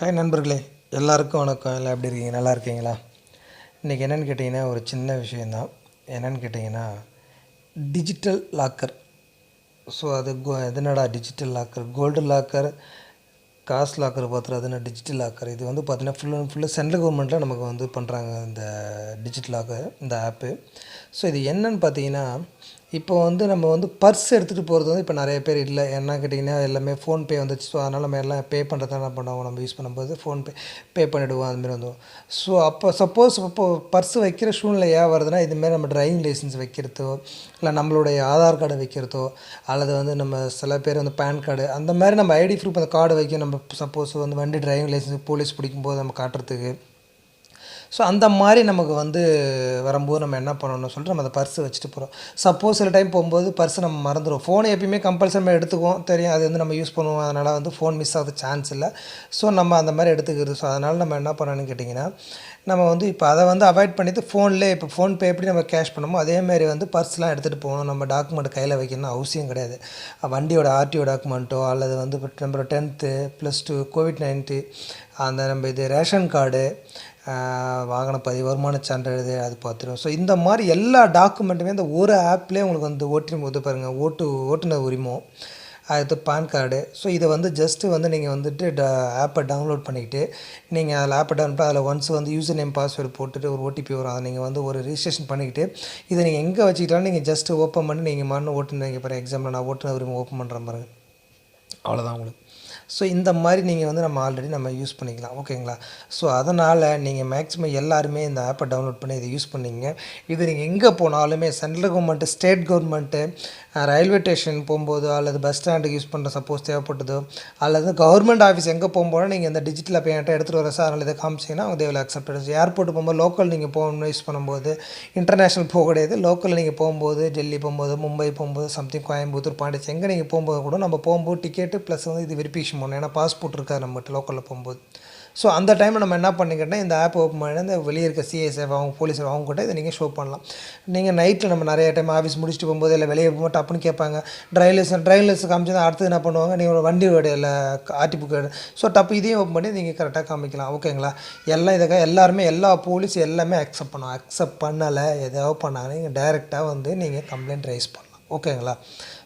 Hi நண்பர்களே. எல்லாருக்கும் வணக்கம். எல்லாம் எப்படி இருக்கீங்க? நல்லா இருக்கீங்களா? இன்றைக்கி என்னென்னு கேட்டிங்கன்னா ஒரு சின்ன விஷயந்தான் என்னென்னு கேட்டிங்கன்னா டிஜிட்டல் லாக்கர் ஸோ அது கோ எதனடா டிஜிட்டல் லாக்கர் கோல்டு லாக்கர் காசு லாக்கர் பார்த்துட்டு டிஜிட்டல் லாக்கர் இது வந்து பார்த்திங்கன்னா ஃபுல் அண்ட் ஃபுல்லாக சென்ட்ரல் கவர்மெண்ட்டில் நமக்கு வந்து பண்ணுறாங்க இந்த டிஜிட்டல் லாக்கர் இந்த ஆப்பு ஸோ இது என்னன்னு பார்த்தீங்கன்னா இப்போ வந்து நம்ம வந்து பர்ஸ் எடுத்துகிட்டு போகிறது வந்து இப்போ நிறைய பேர் இல்லை. என்ன கேட்டிங்கன்னா எல்லாமே ஃபோன்பே வந்துச்சு. ஸோ அதனால் நம்ம எல்லாம் பே பண்ணுறது என்ன பண்ணுவோம். நம்ம யூஸ் பண்ணும்போது ஃபோன்பே பே பண்ணிவிடுவோம் அதுமாரி வந்து ஸோ அப்போ சப்போஸ் இப்போ பர்ஸ் வைக்கிற சூழ்நிலை ஏன் வருதுன்னா இதுமாரி நம்ம டிரைவிங் லைசன்ஸ் வைக்கிறதோ இல்லை நம்மளுடைய ஆதார் கார்டு வைக்கிறதோ அல்லது வந்து நம்ம சில பேர் வந்து பேன் கார்டு அந்த மாதிரி நம்ம ஐடி ப்ரூஃப் அந்த கார்டு வைக்க நம்ம சப்போஸ் வந்து வண்டி டிரைவிங் லைசன்ஸ் போலீஸ் பிடிக்கும்போது நம்ம காட்டுறதுக்கு ஸோ அந்த மாதிரி நமக்கு வந்து வரும்போது நம்ம என்ன பண்ணணும்னு சொல்லிட்டு நம்ம அந்த பர்ஸு வச்சுட்டு போகிறோம் சப்போஸ் சில டைம் போகும்போது பர்ஸு நம்ம மறந்துடும் ஃபோனை எப்பயுமே கம்பல்சரி நம்ம எடுத்துக்குவோம். தெரியும். அது வந்து நம்ம யூஸ் பண்ணுவோம். அதனால் வந்து ஃபோன் மிஸ் ஆகுது சான்ஸ் இல்லை. ஸோ நம்ம அந்த மாதிரி எடுத்துக்கிறது. ஸோ அதனால் நம்ம என்ன பண்ணணும்னு கேட்டிங்கன்னா நம்ம வந்து இப்போ அதை வந்து அவாய்ட் பண்ணிவிட்டு ஃபோன்லேயே இப்போ ஃபோன்பே எப்படி நம்ம கேஷ் பண்ணமோ அதேமாரி வந்து பர்ஸ்லாம் எடுத்துகிட்டு போகணும். நம்ம டாக்குமெண்ட் கையில் வைக்கணும்னு அவசியம் கிடையாது. வண்டியோட ஆர்டிஓ டாக்குமெண்ட்டோ அல்லது வந்து இப்போ நம்ம tenth plus two COVID ninety அந்த நம்ம இது ரேஷன் கார்டு வாகன பதிவு வருமான சான்றிதழ் அது பார்த்துரும் ஸோ இந்த மாதிரி எல்லா டாக்குமெண்ட்டுமே இந்த ஒரு ஆப்லேயே உங்களுக்கு வந்து ஓட்டுநர் வந்து பாருங்கள் ஓட்டு ஓட்டுநர் உரிமம் அடுத்து பேன் கார்டு ஸோ இதை வந்து ஜஸ்ட்டு வந்து நீங்கள் வந்துட்டு ட ஆப்பை டவுன்லோட் பண்ணிக்கிட்டு நீங்கள் அதில் ஆப்பை டவுன் பண்ணி அதில் ஒன்ஸ் வந்து யூசர் நேம் பாஸ்வேர்டு போட்டுட்டு ஒரு ஓடிபி வரும். அதை நீங்கள் வந்து ஒரு ரிஜிஸ்ட்ரேஷன் பண்ணிக்கிட்டு இதை நீங்கள் எங்கே வச்சுக்கிட்டாலும் நீங்கள் ஜஸ்ட்டு ஓப்பன் பண்ணி நீங்கள் மண்ணு ஓட்டுனீங்க பாருங்கள் எக்ஸாம்பிள் நான் ஓட்டுநர் உரிமை ஓப்பன் பண்ணுற மாதிரி அவ்வளோதான் உங்களுக்கு. ஸோ இந்த மாதிரி நீங்கள் வந்து நம்ம ஆல்ரெடி நம்ம யூஸ் பண்ணிக்கலாம். ஓகேங்களா ஸோ அதனால் நீங்கள் மேக்ஸிமம் எல்லாருமே இந்த ஆப்பை டவுன்லோட் பண்ணி இதை யூஸ் பண்ணிங்க. இது நீங்கள் எங்கே போனாலுமே central government state government railway station போகும்போது அல்லது பஸ் ஸ்டாண்டுக்கு யூஸ் பண்ணுற சப்போஸ் தேவைப்பட்டதோ அல்லது கவர்மெண்ட் ஆஃபீஸ் எங்கே போகும்போது நீங்கள் இந்த டிஜிட்டல் அப்போ என்கிட்ட எடுத்துகிட்டு வர சார் அதனால் இதை காமிச்சிங்கன்னா அவங்க தேவையில் அக்செப்டட் ஏர்போர்ட் போகும்போது லோக்கல் நீங்கள் போகணும்னு யூஸ் பண்ணும்போது இன்டர்நேஷ்னல் போக கிடையாது. லோக்கலில் நீங்கள் போகும்போது டெல்லி போகும்போது மும்பை போகும்போது சம்திங் கோயம்புத்தூர் பாண்டிச்சேரி எங்கே நீங்கள் போகும்போது கூட நம்ம போகும்போது டிக்கெட்டு ப்ளஸ் வந்து இது வெரிஃபிகேஷன் பண்ணணும் ஏன்னா பாஸ்போர்ட் இருக்காது நம்மகிட்ட லோக்கலில் போகும்போது. ஸோ அந்த டைமில் நம்ம என்ன பண்ணிக்கிட்டோம்னா இந்த ஆப் ஓப்பன் பண்ணி இந்த வெளியே இருக்க சிஎஸ்எஃப் அவங்க போலீஸ் அவங்க கூட இதை நீங்கள் ஷோ பண்ணலாம். நீங்கள் நைட்டில் நம்ம நிறைய டைம் ஆஃபீஸ் முடிச்சுட்டு போகும்போது இல்லை வெளியே போகும்போது டப்புன்னு கேட்பாங்க. ட்ரைவ் லைசன்ஸ் டிரைவ் லைசன்ஸ் காமிச்சு அடுத்து என்ன பண்ணுவாங்க? நீங்கள் வண்டியோட இல்லை ஆர்டி புக் ஸோ டப்பு இதையும் ஓப்பன் பண்ணி நீங்கள் கரெக்டாக காமிக்கலாம். ஓகேங்களா எல்லாம் இதுக்காக எல்லாருமே எல்லா போலீஸ் எல்லாமே அக்செப்ட் பண்ணுவோம் அக்செப்ட் பண்ணலை. எதாவது பண்ணாங்க. நீங்கள் டைரெக்டாக வந்து நீங்கள் கம்ப்ளைண்ட் ரைஸ் பண்ணலாம் ஓகேங்களா?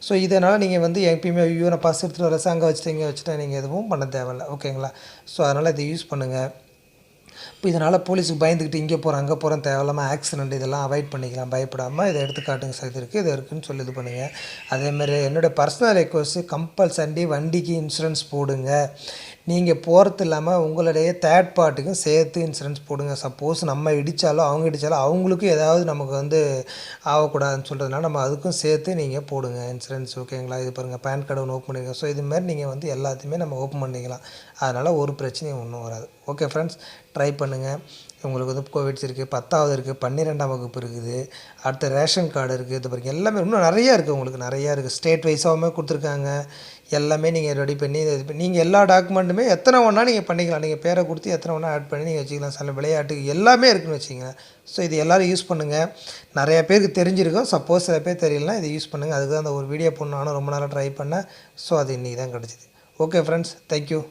ஸோ இதனால் நீங்கள் வந்து எப்பயுமே ஐயோ நான் பஸ் எடுத்துகிட்டு வர அங்கே வச்சுட்டு இங்கே வச்சுட்டு நீங்கள் எதுவும் பண்ண தேவையில்ல. ஓகேங்களா? ஸோ அதனால் இதை யூஸ் பண்ணுங்கள் இப்போ இதனால் போலீஸுக்கு பயந்துக்கிட்டு இங்கே போகிறோம் அங்கே போகிறோம் தேவையில்லாமல் ஆக்சிடென்ட் இதெல்லாம் அவாய்ட் பண்ணிக்கலாம். பயப்படாமல் இதை எடுத்து காட்டுங்க சார் இது இருக்குது இது இருக்குதுன்னு சொல்லி இது பண்ணுங்கள் அதேமாதிரி என்னோடய பர்சனல் ரெக்வஸ்ட்டு கம்பல்சரி வண்டிக்கு இன்சூரன்ஸ் போடுங்க. நீங்கள் போகிறது இல்லாமல் உங்களுடைய தேர்ட் பார்ட்டுக்கும் சேர்த்து இன்சூரன்ஸ் போடுங்க. சப்போஸ் நம்ம இடித்தாலும் அவங்க இடித்தாலும் அவங்களுக்கும் ஏதாவது நமக்கு வந்து ஆகக்கூடாதுன்னு சொல்கிறதுனால நம்ம அதுக்கும் சேர்த்து நீங்கள் போடுங்க இன்சூரன்ஸ் ஓகேங்களா இது பாருங்கள் பேன் கார்டு ஒன்று ஓப்பன் பண்ணிக்கலாம் ஸோ இதுமாதிரி நீங்கள் வந்து எல்லாத்தையுமே நம்ம ஓப்பன் பண்ணிக்கலாம். அதனால் ஒரு பிரச்சனையும் ஒன்றும் வராது. ஓகே ஃப்ரெண்ட்ஸ் ட்ரை பண்ணுங்கள் உங்களுக்கு வந்து கோவிட்ஸ் இருக்குது பத்தாவது இருக்குது பன்னிரெண்டாம் வகுப்பு இருக்குது அடுத்த ரேஷன் கார்டு இருக்குது இது பாருங்கள் எல்லாமே இன்னும் நிறையா இருக்குது உங்களுக்கு நிறையா இருக்குது ஸ்டேட் வைஸாகவுமே கொடுத்துருக்காங்க. எல்லாமே நீங்கள் ரெடி பண்ணி இது நீங்கள் எல்லா டாக்குமெண்ட்டுமே எத்தனை ஒன்றா நீங்கள் பண்ணிக்கலாம். நீங்கள் பேரை கொடுத்து எத்தனை ஒன்றா ஆட் பண்ணி நீங்கள் வச்சுக்கலாம். சில விளையாட்டுக்கு எல்லாமே இருக்குதுன்னு வச்சிங்க ஸோ இது எல்லோரும் யூஸ் பண்ணுங்கள் நிறைய பேருக்கு தெரிஞ்சிருக்கும். சப்போஸ் சில பேர் தெரியலனா இதை யூஸ் பண்ணுங்கள் அதுக்கு தான் அந்த ஒரு வீடியோ பண்ணாலும் ரொம்ப நாளாக ட்ரை பண்ணேன். ஸோ அது இன்றைக்கி தான் கிடச்சிது ஓகே ஃப்ரெண்ட்ஸ் தேங்க்யூ